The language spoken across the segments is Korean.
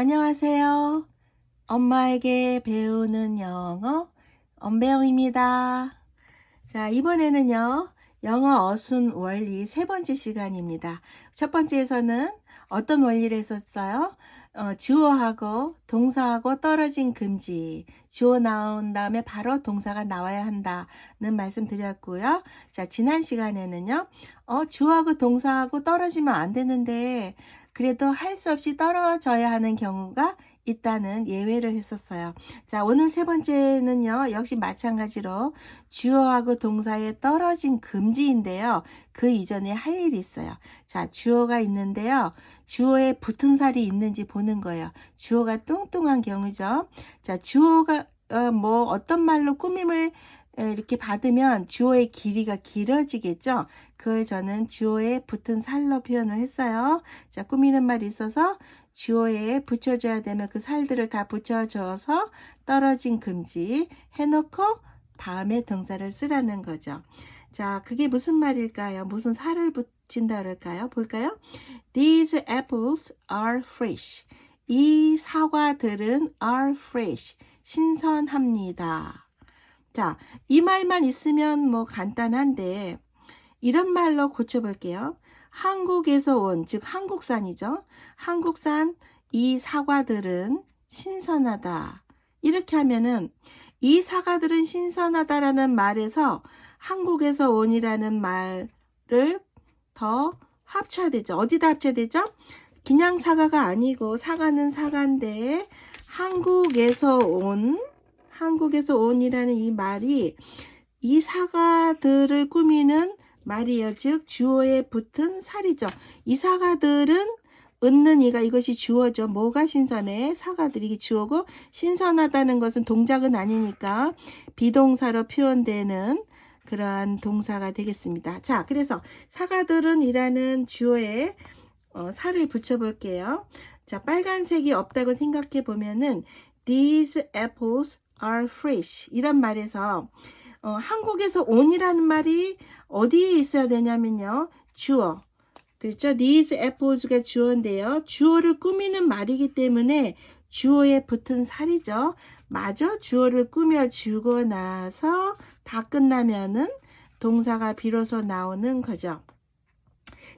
안녕하세요. 엄마에게 배우는 영어 엄배영입니다. 자, 이번에는요. 영어 어순 원리 세 번째 시간입니다. 첫 번째에서는 어떤 원리를 했었어요? 어, 주어하고 동사하고 떨어진 금지. 주어 나온 다음에 바로 동사가 나와야 한다는 말씀 드렸고요. 자, 지난 시간에는요. 어, 주어하고 동사하고 떨어지면 안 되는데 그래도 할 수 없이 떨어져야 하는 경우가 있다는 예외를 했었어요. 자, 오늘 세 번째는요, 역시 마찬가지로 주어하고 동사에 떨어진 금지인데요. 그 이전에 할 일이 있어요. 자, 주어가 있는데요. 주어에 붙은 살이 있는지 보는 거예요. 주어가 뚱뚱한 경우죠. 자, 주어가 어, 뭐 어떤 말로 꾸밈을 에, 이렇게 받으면 주어의 길이가 길어지겠죠. 그걸 저는 주어에 붙은 살로 표현을 했어요. 자, 꾸미는 말이 있어서 주어에 붙여줘야 되면 그 살들을 다 붙여줘서 떨어진 금지 해놓고 다음에 동사를 쓰라는 거죠. 자, 그게 무슨 말일까요? 무슨 살을 붙인다 그럴까요? 볼까요? These apples are fresh. 이 사과들은 are fresh. 신선합니다. 자, 이 말만 있으면 뭐 간단한데, 이런 말로 고쳐볼게요. 한국에서 온, 즉 한국산이죠. 한국산 이 사과들은 신선하다. 이렇게 하면은 이 사과들은 신선하다라는 말에서 한국에서 온이라는 말을 더 합쳐야 되죠. 어디다 합쳐야 되죠? 그냥 사과가 아니고 사과는 사과인데 한국에서 온 한국에서 온이라는 이 말이 이 사과들을 꾸미는 말이에요. 즉 주어에 붙은 살이죠. 이 사과들은 얻는 이가 이것이 주어죠. 뭐가 신선해? 사과들이 주어고 신선하다는 것은 동작은 아니니까 비동사로 표현되는 그러한 동사가 되겠습니다. 자, 그래서 사과들은 이라는 주어에 어, 살을 붙여볼게요. 자, 빨간색이 없다고 생각해 보면은 These apples are fresh 이런 말에서 어, 한국에서 온이라는 말이 어디에 있어야 되냐면요. 주어. 그렇죠? These apples가 주어인데요. 주어를 꾸미는 말이기 때문에 주어에 붙은 살이죠. 마저 주어를 꾸며 주고 나서 다 끝나면은 동사가 비로소 나오는 거죠.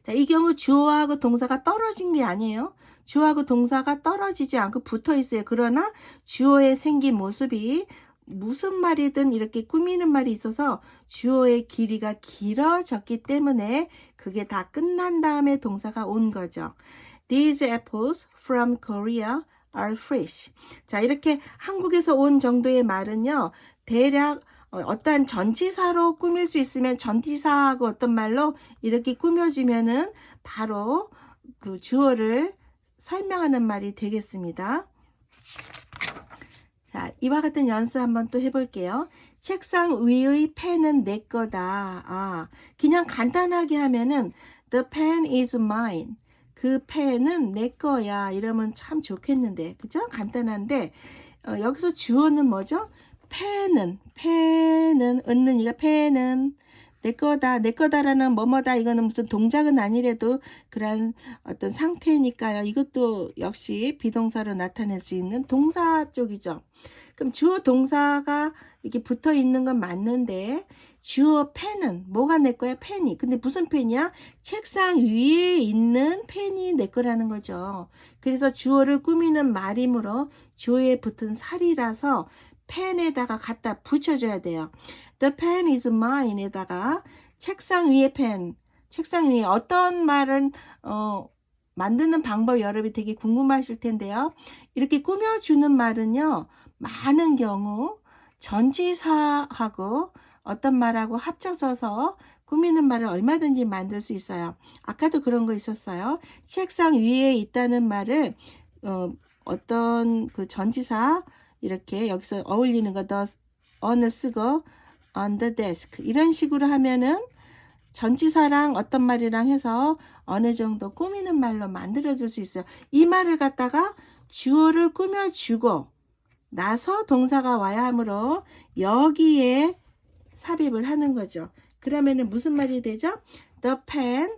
자, 이 경우 주어하고 동사가 떨어진 게 아니에요. 주어하고 동사가 떨어지지 않고 붙어 있어요. 그러나 주어에 생긴 모습이 무슨 말이든 이렇게 꾸미는 말이 있어서 주어의 길이가 길어졌기 때문에 그게 다 끝난 다음에 동사가 온 거죠. These apples from Korea are fresh. 자, 이렇게 한국에서 온 정도의 말은요, 대략 어떠한 전치사로 꾸밀 수 있으면 전치사하고 어떤 말로 이렇게 꾸며주면은 바로 그 주어를 설명하는 말이 되겠습니다. 자, 이와 같은 연습 한번 또 해볼게요. 책상 위의 펜은 내 거다. 아, 그냥 간단하게 하면은 The pen is mine. 그 펜은 내 거야. 이러면 참 좋겠는데. 그죠? 간단한데, 어, 여기서 주어는 뭐죠? 펜은, 펜은, 얻는 이가 펜은 내 거다, 내 거다라는 뭐뭐다 이거는 무슨 동작은 아니래도 그런 어떤 상태니까요. 이것도 역시 비동사로 나타낼 수 있는 동사 쪽이죠. 그럼 주어 동사가 이렇게 붙어 있는 건 맞는데 주어 펜은 뭐가 내 거야? 펜이. 근데 무슨 펜이야? 책상 위에 있는 펜이 내 거라는 거죠. 그래서 주어를 꾸미는 말이므로 주어에 붙은 살이라서 펜에다가 갖다 붙여줘야 돼요. The pen is mine에다가 책상 위에 펜, 책상 위에 어떤 말은 어, 만드는 방법 여러분이 되게 궁금하실 텐데요. 이렇게 꾸며주는 말은요. 많은 경우 전치사하고 어떤 말하고 합쳐서서 꾸미는 말을 얼마든지 만들 수 있어요. 아까도 그런 거 있었어요. 책상 위에 있다는 말을 어, 어떤 그 전치사 이렇게 여기서 어울리는 거 the on을 쓰고 on the desk 이런 식으로 하면은 전치사랑 어떤 말이랑 해서 어느 정도 꾸미는 말로 만들어줄 수 있어요. 이 말을 갖다가 주어를 꾸며주고 나서 동사가 와야 하므로 여기에 삽입을 하는 거죠. 그러면은 무슨 말이 되죠? The pen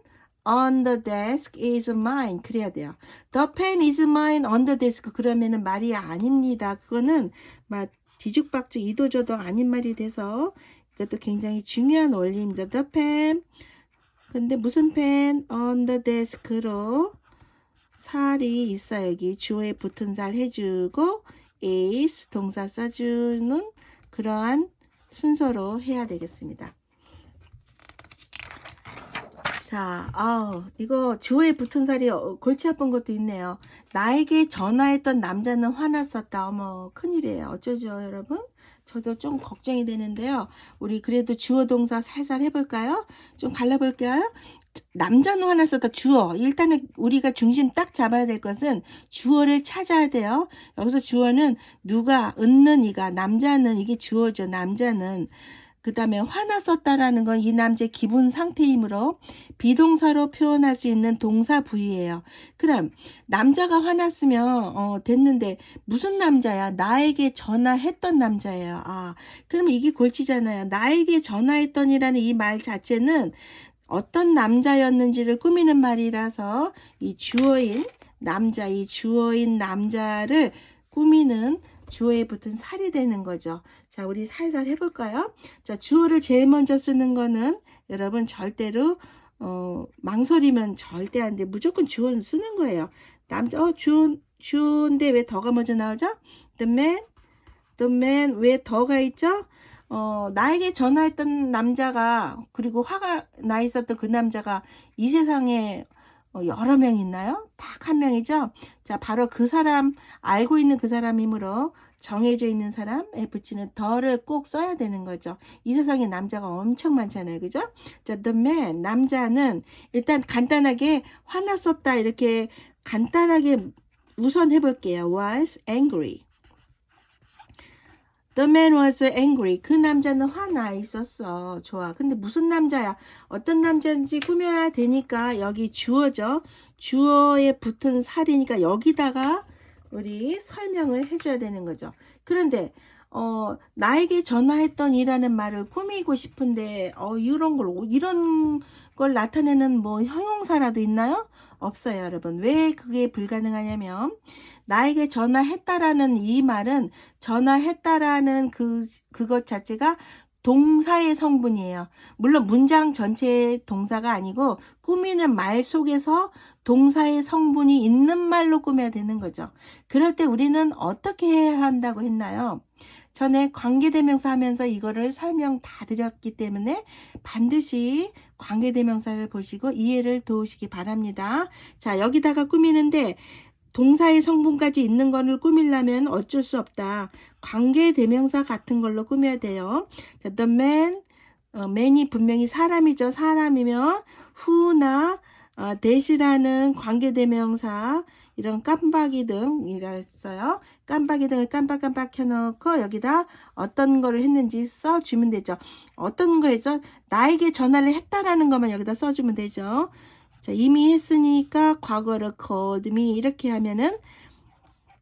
on the desk is mine. 그래야 돼요. The pen is mine on the desk. 그러면은 말이 아닙니다. 그거는 막 뒤죽박죽 이도저도 아닌 말이 돼서 이것도 굉장히 중요한 원리입니다. The pen. 근데 무슨 펜? on the desk로 살이 있어 여기 주어에 붙은 살 해주고 is 동사 써주는 그러한 순서로 해야 되겠습니다. 자, 아우, 이거 주어에 붙은 살이 어, 골치 아픈 것도 있네요. 나에게 전화했던 남자는 화났었다. 어머, 큰일이에요. 어쩌죠, 여러분? 저도 좀 걱정이 되는데요. 우리 그래도 주어 동사 살살 해볼까요? 좀 갈라볼까요? 남자는 화났었다. 주어. 일단은 우리가 중심 딱 잡아야 될 것은 주어를 찾아야 돼요. 여기서 주어는 누가, 은는 이가, 남자는 이게 주어죠. 남자는. 그 다음에 화났었다라는 건 이 남자의 기분 상태이므로 비동사로 표현할 수 있는 동사 부위예요. 그럼 남자가 화났으면 어, 됐는데 무슨 남자야? 나에게 전화했던 남자예요. 아, 그러면 이게 골치잖아요. 나에게 전화했던이라는 이 말 자체는 어떤 남자였는지를 꾸미는 말이라서 이 주어인 남자, 이 주어인 남자를 꾸미는 주어에 붙은 살이 되는 거죠. 자, 우리 살살 해볼까요? 자, 주어를 제일 먼저 쓰는 거는 여러분 절대로 어, 망설이면 절대 안 돼. 무조건 주어는 쓰는 거예요. 남자, 어, 주어, 주어인데 왜 더가 먼저 나오죠? The man, the man, 왜 더가 있죠? 어, 나에게 전화했던 남자가, 그리고 화가 나 있었던 그 남자가 이 세상에 어, 여러 명 있나요? 딱 한 명이죠? 자, 바로 그 사람, 알고 있는 그 사람이므로 정해져 있는 사람에 붙이는 더를 꼭 써야 되는 거죠. 이 세상에 남자가 엄청 많잖아요. 그죠? 자, the man, 남자는 일단 간단하게 화났었다. 이렇게 간단하게 우선 해볼게요. was angry. The man was angry. 그 남자는 화나 있었어. 좋아. 근데 무슨 남자야? 어떤 남자인지 꾸며야 되니까 여기 주어죠. 주어에 붙은 살이니까 여기다가 우리 설명을 해줘야 되는 거죠. 그런데 어, 나에게 전화했던 이라는 말을 꾸미고 싶은데, 어, 이런 걸, 이런 걸 나타내는 뭐 형용사라도 있나요? 없어요, 여러분. 왜 그게 불가능하냐면, 나에게 전화했다라는 이 말은 전화했다라는 그, 그것 자체가 동사의 성분이에요. 물론 문장 전체의 동사가 아니고 꾸미는 말 속에서 동사의 성분이 있는 말로 꾸며야 되는 거죠. 그럴 때 우리는 어떻게 해야 한다고 했나요? 전에 관계대명사 하면서 이거를 설명 다 드렸기 때문에 반드시 관계대명사를 보시고 이해를 도우시기 바랍니다. 자, 여기다가 꾸미는데 동사의 성분까지 있는 거를 꾸밀려면 어쩔 수 없다. 관계 대명사 같은 걸로 꾸며야 돼요. 자, the man, 어, man이 분명히 사람이죠. 사람이면 who나 어, 대시라는 관계 대명사 이런 깜박이 등이랬어요. 깜박이 등을 깜빡깜빡 켜놓고 여기다 어떤 거를 했는지 써주면 되죠. 어떤 거죠? 나에게 전화를 했다라는 것만 여기다 써주면 되죠. 자, 이미 했으니까 과거를 called me 이렇게 하면은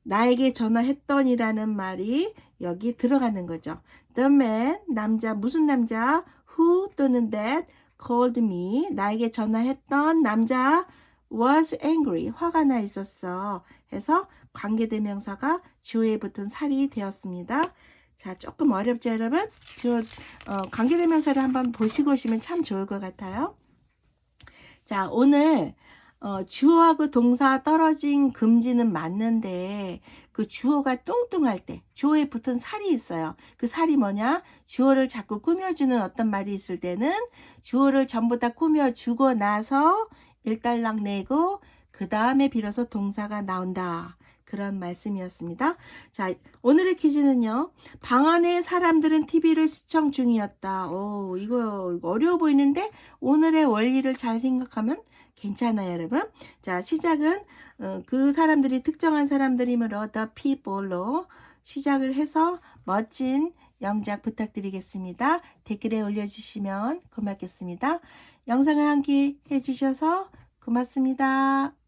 나에게 전화했던이라는 말이 여기 들어가는 거죠. The man, 남자, 무슨 남자? Who 또는 that called me, 나에게 전화했던 남자 was angry, 화가 나 있었어. 해서 관계대명사가 주어에 붙은 살이 되었습니다. 자, 조금 어렵죠, 여러분? 주어, 어, 관계대명사를 한번 보시고 오시면 참 좋을 것 같아요. 자, 오늘 어, 주어하고 동사 떨어진 금지는 맞는데 그 주어가 뚱뚱할 때 주어에 붙은 살이 있어요. 그 살이 뭐냐? 주어를 자꾸 꾸며주는 어떤 말이 있을 때는 주어를 전부 다 꾸며주고 나서 일단락 내고 그 다음에 비로소 동사가 나온다. 그런 말씀이었습니다. 자, 오늘의 퀴즈는요. 방 안에 사람들은 TV를 시청 중이었다. 오, 이거 어려워 보이는데 오늘의 원리를 잘 생각하면 괜찮아요, 여러분. 자, 시작은 어, 그 사람들이 특정한 사람들이므로 the people로 시작을 해서 멋진 영작 부탁드리겠습니다. 댓글에 올려주시면 고맙겠습니다. 영상을 함께 해주셔서 고맙습니다.